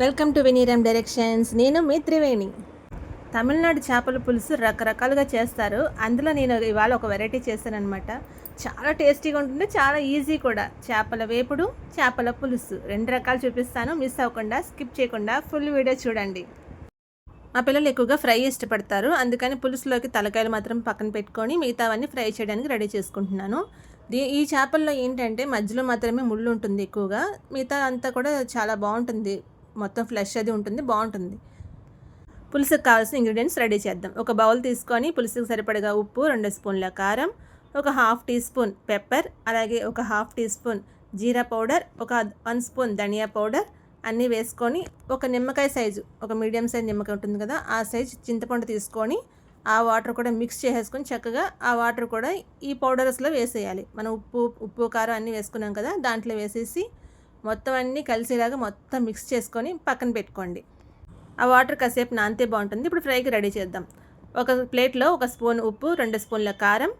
Welcome to వినీరం directions. నేను మీ త్రివేణి. తమిళనాడు చేపల పులుసు రకరకాలుగా చేస్తారు. అందులో నేను ఇవాళ ఒక వెరైటీ చేశానమాట చాలా టేస్టీగా ఉంటుంది చాలా ఈజీ కూడా. చేపల వేపుడు చేపల పులుసు. రెండు రకాలు చూపిస్తాను. మిస్ అవ్వకుండా స్కిప్ చేయకుండా ఫుల్ వీడియో చూడండి. మా పిల్లలు ఎక్కువగా ఫ్రై ఇష్టపడతారు. అందుకని పులుసులోకి తలకాయలు మాత్రం పక్కన పెట్టుకొని మిగతావన్నీ ఫ్రై చేయడానికి రెడీ చేసుకుంటున్నాను. దీ ఈ చేపల్లో ఏంటంటే మధ్యలో మాత్రమే ముళ్ళు ఉంటుంది ఎక్కువగా. మిగతా అంతా కూడా చాలా బాగుంటుంది. మొత్తం ఫ్లెష్ అది ఉంటుంది బాగుంటుంది. పులుసుకు కావాల్సిన ఇంగ్రీడియంట్స్ రెడీ చేద్దాం. ఒక బౌల్ తీసుకొని పులుసుకు సరిపడగా ఉప్పు రెండు స్పూన్ల కారం ఒక హాఫ్ టీ స్పూన్ పెప్పర్ అలాగే ఒక హాఫ్ టీ స్పూన్ జీరా పౌడర్ ఒక వన్ స్పూన్ ధనియా పౌడర్ అన్నీ వేసుకొని ఒక నిమ్మకాయ సైజు ఒక మీడియం సైజ్ నిమ్మకాయ ఉంటుంది కదా ఆ సైజు చింతపండు తీసుకొని ఆ వాటర్ కూడా మిక్స్ చేసేసుకొని చక్కగా ఆ వాటర్ కూడా ఈ పౌడర్స్లో వేసేయాలి. మనం ఉప్పు ఉప్పు కారం అన్నీ వేసుకున్నాం కదా దాంట్లో వేసేసి మొత్తం అన్నీ కలిసేలాగా మొత్తం మిక్స్ చేసుకొని పక్కన పెట్టుకోండి. ఆ వాటర్ కాసేపు నానితే బాగుంటుంది. ఇప్పుడు ఫ్రైకి రెడీ చేద్దాం. ఒక ప్లేట్లో ఒక స్పూన్ ఉప్పు రెండు స్పూన్ల కారం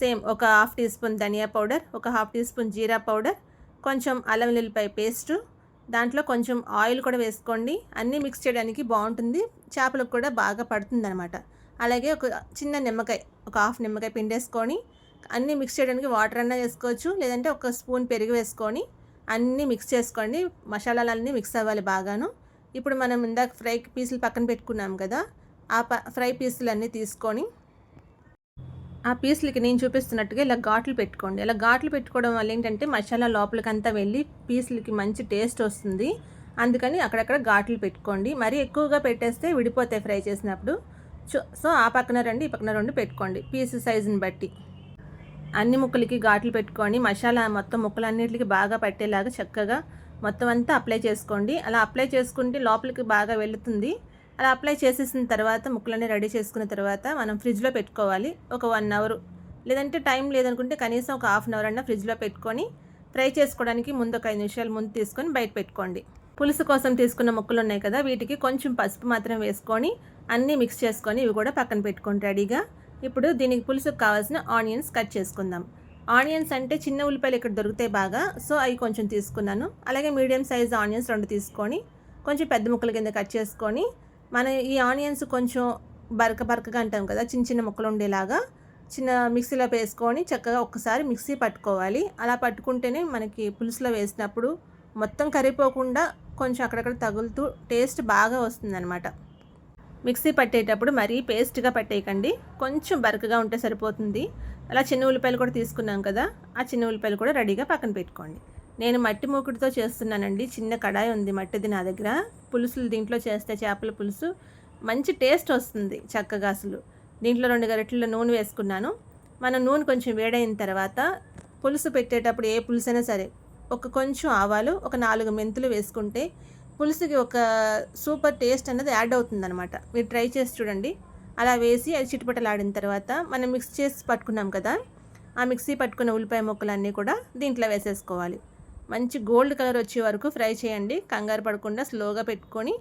సేమ్ ఒక హాఫ్ టీ స్పూన్ ధనియా పౌడర్ ఒక హాఫ్ టీ స్పూన్ జీరా పౌడర్ కొంచెం అల్లం వెల్లుల్లిపాయ పేస్టు దాంట్లో కొంచెం ఆయిల్ కూడా వేసుకోండి. అన్నీ మిక్స్ చేయడానికి బాగుంటుంది. చేపలకు కూడా బాగా పడుతుంది అనమాట అలాగే ఒక చిన్న నిమ్మకాయ ఒక హాఫ్ నిమ్మకాయ పిండేసుకొని అన్నీ మిక్స్ చేయడానికి వాటర్ అన్నా వేసుకోవచ్చు. లేదంటే ఒక స్పూన్ పెరుగు వేసుకొని అన్నీ మిక్స్ చేసుకోండి. మసాలాలన్నీ మిక్స్ అవ్వాలి బాగాను. ఇప్పుడు మనం ఇందాక ఫ్రై పీసులు పక్కన పెట్టుకున్నాం కదా ఆ ప ఫ్రై పీసులు అన్నీ తీసుకొని ఆ పీసులకి నేను చూపిస్తున్నట్టుగా ఇలా ఘాట్లు పెట్టుకోండి. ఇలా ఘాట్లు పెట్టుకోవడం వల్ల ఏంటంటే మసాలా లోపలికంతా వెళ్ళి పీసులకి మంచి టేస్ట్ వస్తుంది. అందుకని అక్కడక్కడ ఘాట్లు పెట్టుకోండి. మరీ ఎక్కువగా పెట్టేస్తే విడిపోతాయి ఫ్రై చేసినప్పుడు. సో ఆ పక్కన రెండు ఈ పక్కన రెండు పెట్టుకోండి. పీసు సైజుని బట్టి. అన్ని ముక్కలకి ఘాట్లు పెట్టుకొని మసాలా మొత్తం ముక్కలన్నిటికి బాగా పట్టేలాగా చక్కగా మొత్తం అంతా అప్లై చేసుకోండి. అలా అప్లై చేసుకుంటే లోపలికి బాగా వెళుతుంది. అలా అప్లై చేసేసిన తర్వాత ముక్కలన్నీ రెడీ చేసుకున్న తర్వాత మనం ఫ్రిడ్జ్లో పెట్టుకోవాలి. ఒక వన్ అవర్ లేదంటే టైం లేదనుకుంటే కనీసం ఒక హాఫ్ అన్ అవర్ అన్న ఫ్రిడ్జ్లో పెట్టుకొని ఫ్రై చేసుకోవడానికి ముందు ఒక ఐదు నిమిషాలు ముందు తీసుకొని బయట పెట్టుకోండి. పులుసు కోసం తీసుకున్న ముక్కలు ఉన్నాయి కదా వీటికి కొంచెం పసుపు మాత్రం వేసుకొని అన్నీ మిక్స్ చేసుకొని ఇవి కూడా పక్కన పెట్టుకోండి రెడీగా ఇప్పుడు దీనికి పులుసుకు కావాల్సిన ఆనియన్స్ కట్ చేసుకుందాం. ఆనియన్స్ అంటే చిన్న ఉల్లిపాయలు ఇక్కడ దొరుకుతాయి బాగా. సో అవి కొంచెం తీసుకున్నాను. అలాగే మీడియం సైజ్ ఆనియన్స్ రెండు తీసుకొని కొంచెం పెద్ద ముక్కల కింద కట్ చేసుకొని మన ఈ ఆనియన్స్ కొంచెం బరక బరకగా అంటాం కదా చిన్న చిన్న ముక్కలు ఉండేలాగా చిన్న మిక్సీలో వేసుకొని చక్కగా ఒక్కసారి మిక్సీ పట్టుకోవాలి. అలా పట్టుకుంటేనే మనకి పులుసులో వేసినప్పుడు మొత్తం కరిగిపోకుండా కొంచెం అక్కడక్కడ తగులుతూ టేస్ట్ బాగా వస్తుందన్నమాట. మిక్సీ పట్టేటప్పుడు మరీ పేస్ట్గా పట్టేయకండి. కొంచెం బరకగా ఉంటే సరిపోతుంది. అలా చిన్న ఉల్లిపాయలు కూడా తీసుకున్నాం కదా ఆ చిన్న ఉల్లిపాయలు కూడా రెడీగా పక్కన పెట్టుకోండి. నేను మట్టి మూకుడితో చేస్తున్నానండి. చిన్న కడాయి ఉంది మట్టిది నా దగ్గర. పులుసులు దీంట్లో చేస్తే చేపల పులుసు మంచి టేస్ట్ వస్తుంది చక్కగా అసలు. దీంట్లో రెండు గరిటెల నూనె వేసుకున్నాను. మన నూనె కొంచెం వేడైన తర్వాత పులుసు పెట్టేటప్పుడు ఏ పులుసు అయినా సరే ఒక కొంచెం ఆవాలు ఒక నాలుగు మెంతులు వేసుకుంటే పులుసుకి ఒక సూపర్ టేస్ట్ అనేది యాడ్ అవుతుందనమాట మీరు ట్రై చేసి చూడండి. అలా వేసి అది చిటుపటలాడిన తర్వాత మనం మిక్స్ చేసి పట్టుకున్నాం కదా ఆ మిక్సీ పట్టుకున్న ఉల్లిపాయ ముక్కలన్నీ కూడా దీంట్లో వేసేసుకోవాలి. మంచి గోల్డ్ కలర్ వచ్చే వరకు ఫ్రై చేయండి. కంగారు పడకుండా స్లోగా పెట్టుకొని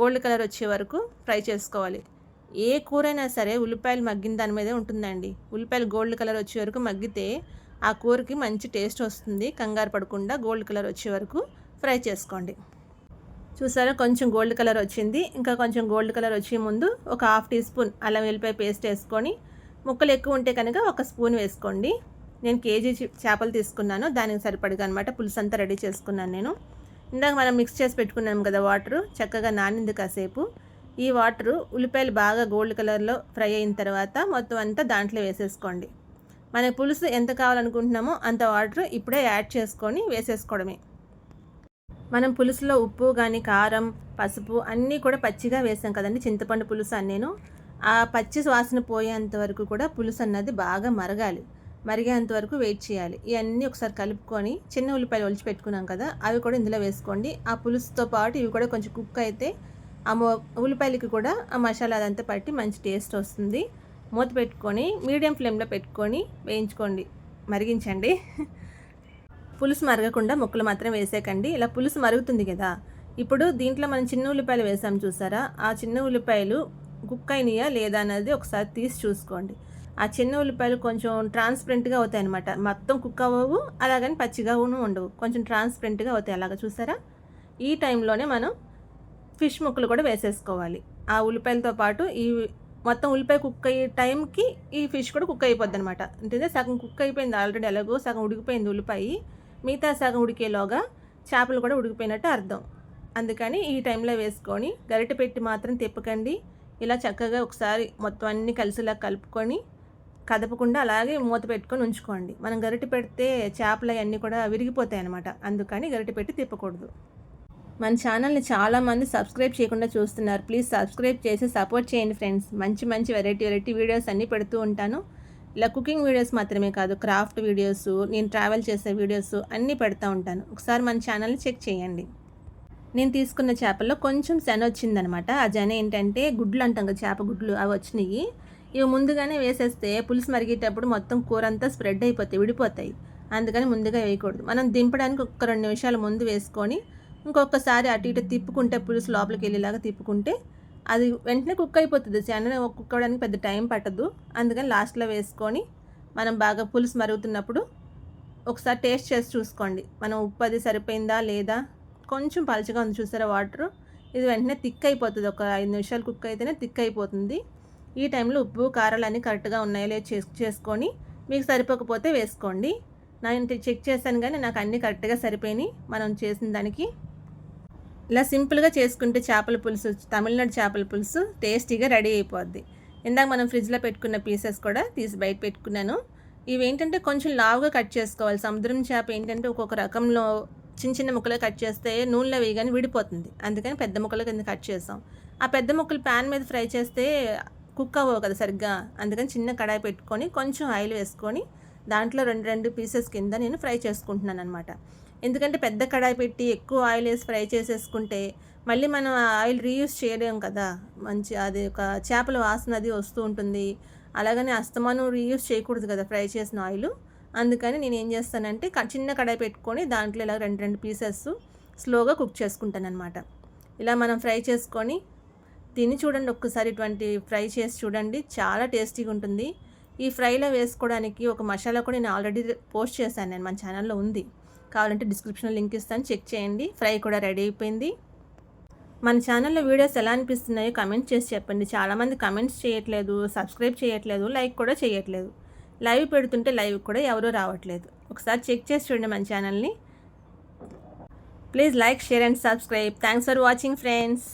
గోల్డ్ కలర్ వచ్చే వరకు ఫ్రై చేసుకోవాలి. ఏ కూరైనా సరే ఉల్లిపాయలు మగ్గిన దాని మీదే ఉంటుందండి. ఉల్లిపాయలు గోల్డ్ కలర్ వచ్చే వరకు మగ్గితే ఆ కూరకి మంచి టేస్ట్ వస్తుంది. కంగారు పడకుండా గోల్డ్ కలర్ వచ్చే వరకు ఫ్రై చేసుకోండి. చూసారా? కొంచెం గోల్డ్ కలర్ వచ్చింది. ఇంకా కొంచెం గోల్డ్ కలర్ వచ్చే ముందు ఒక హాఫ్ టీ స్పూన్ అల్లం వెల్లిపాయ పేస్ట్ వేసుకొని ముక్కలు ఎక్కువ ఉంటే కనుక ఒక స్పూన్ వేసుకోండి. నేను కేజీ చేపలు తీసుకున్నాను. దానికి సరిపడగా అనమాట పులుసు అంతా రెడీ చేసుకున్నాను నేను. ఇందాక మనం మిక్స్ చేసి పెట్టుకున్నాం కదా వాటరు. చక్కగా నానింది కాసేపు. ఈ వాటరు ఉల్లిపాయలు బాగా గోల్డ్ కలర్లో ఫ్రై అయిన తర్వాత మొత్తం అంతా దాంట్లో వేసేసుకోండి. మన పులుసు ఎంత కావాలనుకుంటున్నామో అంత వాటర్ ఇప్పుడే యాడ్ చేసుకొని వేసేసుకోవడమే. మనం పులుసులో ఉప్పు కానీ కారం పసుపు అన్నీ కూడా పచ్చిగా వేసాం కదండి. చింతపండు పులుసు అన్నేను. ఆ పచ్చి వాసన పోయేంత వరకు కూడా పులుసు అన్నది బాగా మరగాలి. మరిగేంత వరకు వెయిట్ చేయాలి. ఇవన్నీ ఒకసారి కలుపుకొని చిన్న ఉల్లిపాయలు ఒలిచి పెట్టుకున్నాం కదా అవి కూడా ఇందులో వేసుకోండి. ఆ పులుసుతో పాటు ఇవి కూడా కొంచెం కుక్ అయితే ఆ ఉల్లిపాయలకి కూడా ఆ మసాలా అదంతా పట్టి మంచి టేస్ట్ వస్తుంది. మూత పెట్టుకొని మీడియం ఫ్లేమ్లో పెట్టుకొని వేయించుకోండి. మరిగించండి. పులుసు మరగకుండా ముక్కలు మాత్రం వేసేకండి ఇలా పులుసు మరుగుతుంది కదా. ఇప్పుడు దీంట్లో మనం చిన్న ఉల్లిపాయలు వేసాం చూసారా? ఆ చిన్న ఉల్లిపాయలు కుక్ అయినాయా లేదా అనేది ఒకసారి తీసి చూసుకోండి. ఆ చిన్న ఉల్లిపాయలు కొంచెం ట్రాన్స్పరెంట్గా అవుతాయి అనమాట మొత్తం కుక్ అవ్వవు అలాగని పచ్చిగాను ఉండవు. కొంచెం ట్రాన్స్పరెంట్గా అవుతాయి అలాగ చూసారా? ఈ టైంలోనే మనం ఫిష్ ముక్కలు కూడా వేసేసుకోవాలి. ఆ ఉల్లిపాయలతో పాటు ఈ మొత్తం ఉల్లిపాయ కుక్ అయ్యే టైంకి ఈ ఫిష్ కూడా కుక్ అయిపోద్ది అనమాట అంటే సగం కుక్ అయిపోయింది ఆల్రెడీ ఎలాగో సగం ఉడికిపోయింది ఉల్లిపాయ. మిగతా సగం ఉడికేలోగా చేపలు కూడా ఉడికిపోయినట్టు అర్థం. అందుకని ఈ టైంలో వేసుకొని గరిటె పెట్టి మాత్రం తిప్పకండి. ఇలా చక్కగా ఒకసారి మొత్తం అన్నీ కలిసిలా కలుపుకొని కదపకుండా అలాగే మూత పెట్టుకొని ఉంచుకోండి. మనం గరిటె పెడితే చేపలు అవన్నీ కూడా విరిగిపోతాయి అనమాట అందుకని గరిటె పెట్టి తిప్పకూడదు. మన ఛానల్ని చాలామంది సబ్స్క్రైబ్ చేయకుండా చూస్తున్నారు. ప్లీజ్ సబ్స్క్రైబ్ చేసి సపోర్ట్ చేయండి ఫ్రెండ్స్. మంచి మంచి వెరైటీ వెరైటీ వీడియోస్ అన్నీ పెడుతూ ఉంటాను. ఇలా కుకింగ్ వీడియోస్ మాత్రమే కాదు క్రాఫ్ట్ వీడియోస్ నేను ట్రావెల్ చేసే వీడియోస్ అన్నీ పెడతా ఉంటాను. ఒకసారి మన ఛానల్ని చెక్ చేయండి. నేను తీసుకున్న చేపల్లో కొంచెం శన వచ్చిందనమాట. ఆ జన ఏంటంటే గుడ్లు అంటాం కదా చేప గుడ్లు అవి వచ్చినాయి. ఇవి ముందుగానే వేసేస్తే పులుసు మరిగేటప్పుడు మొత్తం కూర అంతా స్ప్రెడ్ అయిపోతాయి విడిపోతాయి. అందుకని ముందుగా వేయకూడదు. మనం దింపడానికి ఒక్క రెండు నిమిషాలు ముందు వేసుకొని ఇంకొకసారి అటు ఇటు తిప్పుకుంటే పులుసు లోపలికి వెళ్ళేలాగా తిప్పుకుంటే అది వెంటనే కుక్ అయిపోతుంది. శనగ కుక్ అవ్వడానికి పెద్ద టైం పట్టదు. అందుకని లాస్ట్లో వేసుకొని మనం బాగా పులుసు మరుగుతున్నప్పుడు ఒకసారి టేస్ట్ చేసి చూసుకోండి. మనం ఉప్పు అది సరిపోయిందా లేదా? కొంచెం పలుచగా ఉంది చూసారా వాటర్? ఇది వెంటనే థిక్ అయిపోతుంది. ఒక ఐదు నిమిషాలు కుక్ అయితేనే థిక్ అయిపోతుంది. ఈ టైంలో ఉప్పు కారాలు అన్నీ కరెక్ట్గా ఉన్నాయో లేదో చేసుకొని మీకు సరిపోకపోతే వేసుకోండి. నేను చెక్ చేశాను కానీ నాకు అన్నీ కరెక్ట్గా సరిపోయినాయి. మనం చేసిన దానికి ఇలా సింపుల్గా చేసుకుంటే చేపల పులుసు తమిళనాడు చేపల పులుసు టేస్టీగా రెడీ అయిపోద్ది. ఇందాక మనం ఫ్రిడ్జ్లో పెట్టుకున్న పీసెస్ కూడా తీసి బయట పెట్టుకున్నాను. ఇవి ఏంటంటే కొంచెం లావుగా కట్ చేసుకోవాలి. సముద్రం చేప ఏంటంటే ఒక్కొక్క రకంలో చిన్న చిన్న ముక్కలు కట్ చేస్తే నూనెలో వేయగానే విడిపోతుంది. అందుకని పెద్ద ముక్కలు కింద కట్ చేస్తాం ఆ పెద్ద ముక్కలు ప్యాన్ మీద ఫ్రై చేస్తే కుక్ అవ్వవు కదా సరిగ్గా. అందుకని చిన్న కడాయి పెట్టుకొని కొంచెం ఆయిల్ వేసుకొని దాంట్లో రెండు రెండు పీసెస్ కింద నేను ఫ్రై చేసుకుంటున్నాను అనమాట ఎందుకంటే పెద్ద కడాయి పెట్టి ఎక్కువ ఆయిల్ వేసి ఫ్రై చేసేసుకుంటే మళ్ళీ మనం ఆయిల్ రీయూస్ చేయలేం కదా. మంచి అది ఒక చేపల వాసన అది వస్తూ ఉంటుంది. అలాగని అస్తమానం రీయూస్ చేయకూడదు కదా ఫ్రై చేసిన ఆయిల్. అందుకని నేను ఏం చేస్తానంటే చిన్న కడాయి పెట్టుకొని దాంట్లో ఇలా రెండు రెండు పీసెస్ స్లోగా కుక్ చేసుకుంటాను అనమాట ఇలా మనం ఫ్రై చేసుకొని తిని చూడండి ఒక్కసారి ఇటువంటి ఫ్రై చేసి చూడండి చాలా టేస్టీగా ఉంటుంది. ఈ ఫ్రైలో వేసుకోవడానికి ఒక మసాలా కూడా నేను ఆల్రెడీ పోస్ట్ చేశాను. నేను మన ఛానల్లో ఉంది. కావాలంటే డిస్క్రిప్షన్లో లింక్ ఇస్తాను. చెక్ చేయండి. ఫ్రై కూడా రెడీ అయిపోయింది. మన ఛానల్లో వీడియోస్ ఎలా అనిపిస్తున్నాయో కమెంట్ చేసి చెప్పండి. చాలామంది కమెంట్స్ చేయట్లేదు సబ్స్క్రైబ్ చేయట్లేదు లైక్ కూడా చేయట్లేదు. లైవ్ పెడుతుంటే లైవ్ కూడా ఎవరూ రావట్లేదు. ఒకసారి చెక్ చేసి చూడండి మన ఛానల్ని please like share and subscribe thanks for watching friends